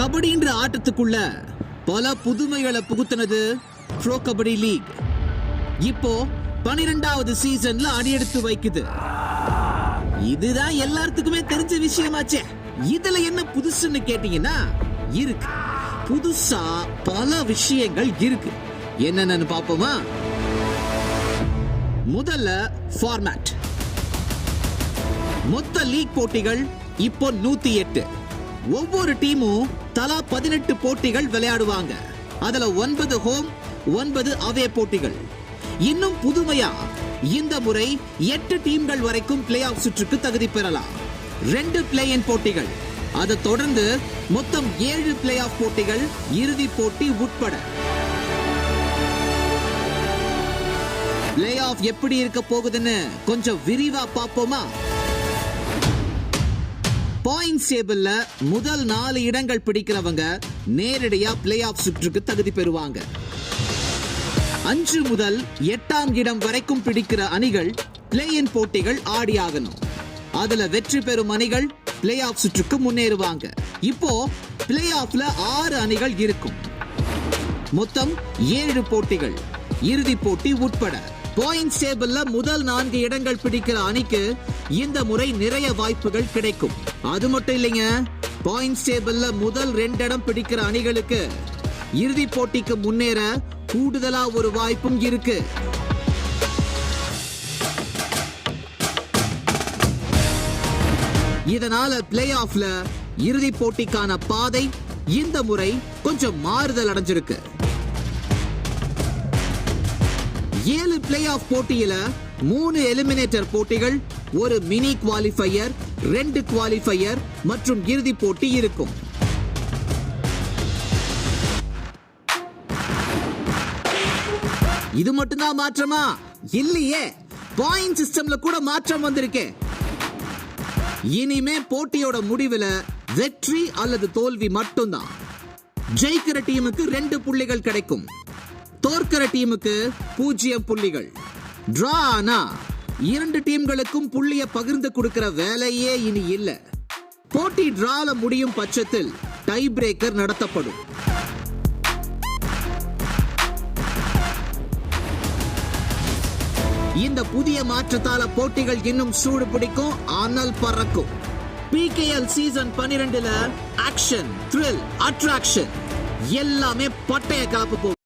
கபடின்ற ஆட்டத்துக்குள்ள பல புதுமைகளை புகுத்தினது bro kabaddi league இப்போ பனிரெண்டாவது சீசன்ல அடியெடுத்து வைக்குது. இதுதான் எல்லாத்துக்குமே தெரிஞ்ச விஷயமாச்சே. இதுல என்ன புதுசுன்னு கேட்டீங்கன்னா இருக்கு. புதுசா பல விஷயங்கள் இருக்கு. என்னென்னு பாப்போமா முதல்ல ஃபார்மேட் மொத்த லீக் போட்டிகள் இப்போ நூத்தி எட்டு. ஒவ்வொரு டீமும் தலா பதினெட்டு போட்டிகள் விளையாடுவாங்க. அதுல ஒன்பது ஹோம் ஒன்பது அவே போட்டிகள். இன்னும் புதுமையா இந்த முறை எட்டு டீம்கள் வரைக்கும் பிளே ஆஃப் சுற்றுக்கு தகுதி பெறலாம். ரெண்டு பிளே இன் போட்டிகள். அதை தொடர்ந்து மொத்தம் ஏழு பிளே ஆஃப் போட்டிகள் இறுதி போட்டி உட்பட. பிளே ஆஃப் எப்படி இருக்க போகுதுன்னு கொஞ்சம் விரிவா பாப்போமா பாயிண்ட்ஸ் டேபிள்ல முதல் நாலு இடங்கள் பிடிக்கிறவங்க நேரடியா பிளே ஆஃப் சுற்றுக்கு தகுதி பெறுவாங்க. அஞ்சு முதல் எட்டாம் இடம் வரைக்கும் பிடிக்கிற அணிகள் பிளே இன் போட்டிகள் ஆடியாகணும் அதுல வெற்றி பெறும் அணிகள் பிளே ஆஃப் சுற்றுக்கு முன்னேறுவாங்க. இப்போ பிளே ஆஃப்ல ஆறு அணிகள் இருக்கும். மொத்தம் ஏழு போட்டிகள். இறுதி போட்டி உட்பட. பாயிண்ட் டேபிள்ல முதல் நான்கு இடங்கள் பிடிக்கிற அணிக்கு இந்த முறை நிறைய வாய்ப்புகள் கிடைக்கும். அது மட்டும் இல்லைங்க பாயிண்ட் டேபிள்ல முதல் ரெண்டு இடம் பிடிக்கிற அணிகளுக்கு இறுதி போட்டிக்கு முன்னேற கூடுதலா ஒரு வாய்ப்பும் இருக்கு. இதனால பிளே ஆஃப்ல இறுதி போட்டிக்கான பாதை இந்த முறை கொஞ்சம் மாறுதல் அடைஞ்சிருக்கு. ஏழு பிளே ஆஃப் போட்டியில மூணு எலிமினேட்டர் போட்டிகள் ஒரு மினி குவாலிஃபையர் ரெண்டு குவாலிஃபையர் மற்றும் இறுதி போட்டி இருக்கும். இது மட்டும்தான் மாற்றமா? இல்லையே. பாயிண்ட் சிஸ்டம்ல கூட மாற்றம் வந்திருக்கே. இனிமே போட்டியோட முடிவுல வெற்றி அல்லது தோல்வி மட்டும்தான் ஜெயிக்கிற டீமுக்கு ரெண்டு புள்ளிகள் கிடைக்கும். தோற்கிற டீமுக்கு பூஜ்ஜியம் புள்ளிகள். டிரா ஆனா இரண்டு டீம்களுக்கும் புள்ளிய பகிர்ந்து கொடுக்கிற வேலையே இனி இல்ல. போட்டி டிரால முடியும் பட்சத்தில் டை பிரேக்கர் நடத்தப்படும். இந்த புதிய மாற்றத்தால போட்டிகள் இன்னும் சூடு பிடிக்கும் ஆனால் பறக்கும். பிகேஎல் சீசன் பன்னிரெண்டுல ஆக்ஷன் த்ரில் அட்ராக்ஷன் எல்லாமே பட்டைய கலப்பு போகும்